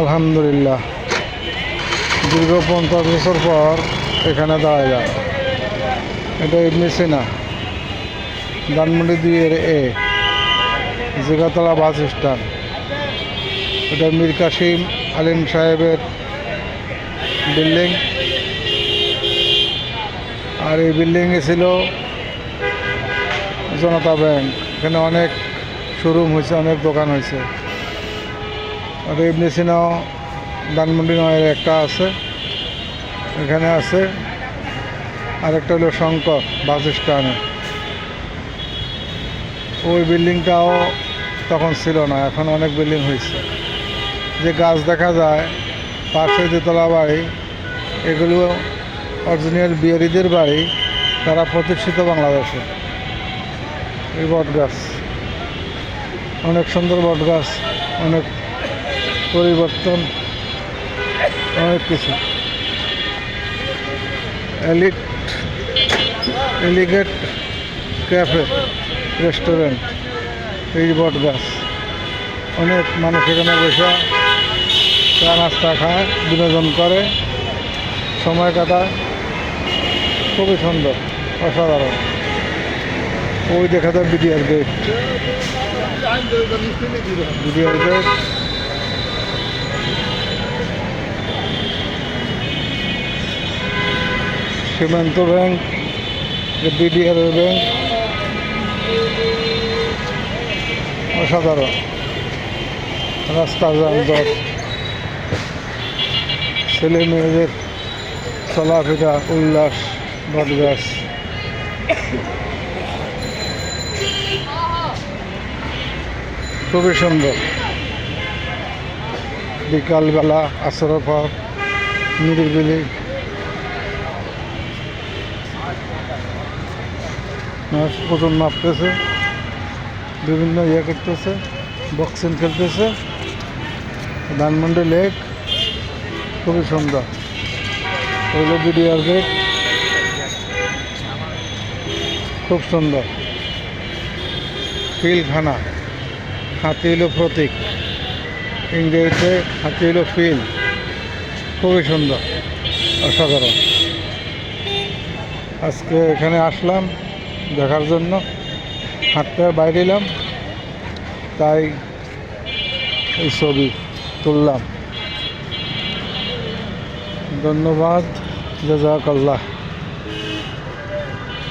আলহামদুলিল্লাহ। দীর্ঘ পঞ্চাশ বছর পর এখানে যায় এটা ইবনে সিনা ধানমন্ডি দুইয়ের এ, জিগাতলা বাস স্ট্যান্ড। এটা মীর কাসিম আলিম সাহেবের বিল্ডিং। আর এই বিল্ডিংয়ে ছিল জনতা ব্যাংক। এখানে অনেক শোরুম হয়েছে, অনেক দোকান হয়েছে। আর এমনি সিনাও ধানমন্ডি নয়ের একটা আছে। এখানে আছে। আরেকটা হলো শঙ্কর বাস স্ট্যান্ডে। ওই বিল্ডিংটাও তখন ছিল না, এখন অনেক বিল্ডিং হয়েছে। যে গাছ দেখা যায়, পাশে দোতলা বাড়ি, এগুলো অরিজিনাল বিহারিদের বাড়ি, তারা প্রতিষ্ঠিত বাংলাদেশে। এই বট গাছ অনেক সুন্দর বট গাছ অনেক পরিবর্তন অনেক কিছু। এলিট এলিগেট ক্যাফে রেস্টুরেন্ট এই বট গাছ। অনেক মানুষ এখানে বসে চা নাস্তা খায়, বিনোদন করে, সময় কাটায়। খুবই সুন্দর, অসাধারণ। ওই দেখা যায় বিডিআর গেট বিডিআর গেট সীমান্ত ব্যাংক বিডিআর ব্যাংক, অসাধারণ। রাস্তা যানজট ছেলে মেয়েদের চলাফেরা, উল্লাস, বটগাছ। খুবই সুন্দর। বিকালবেলা আসর নিরিবিলি মাছ ওজন মাপতেছে, বিভিন্ন ইয়ে করতেছে বক্সিং খেলতেছে ধানমন্ডি লেক খুবই সুন্দর। হইল বিডিআর গেট খুব সুন্দর। ফিলখানা হাতি হইল প্রতীক। ইংরেজিতে হাতি হইল ফিল। খুবই সুন্দর, অসাধারণ। আজকে এখানে আসলাম। দেখার জন্য। হাঁটতে বাইরে এলাম তাই এই ছবি তুললাম। ধন্যবাদ জাজাকাল্লাহ।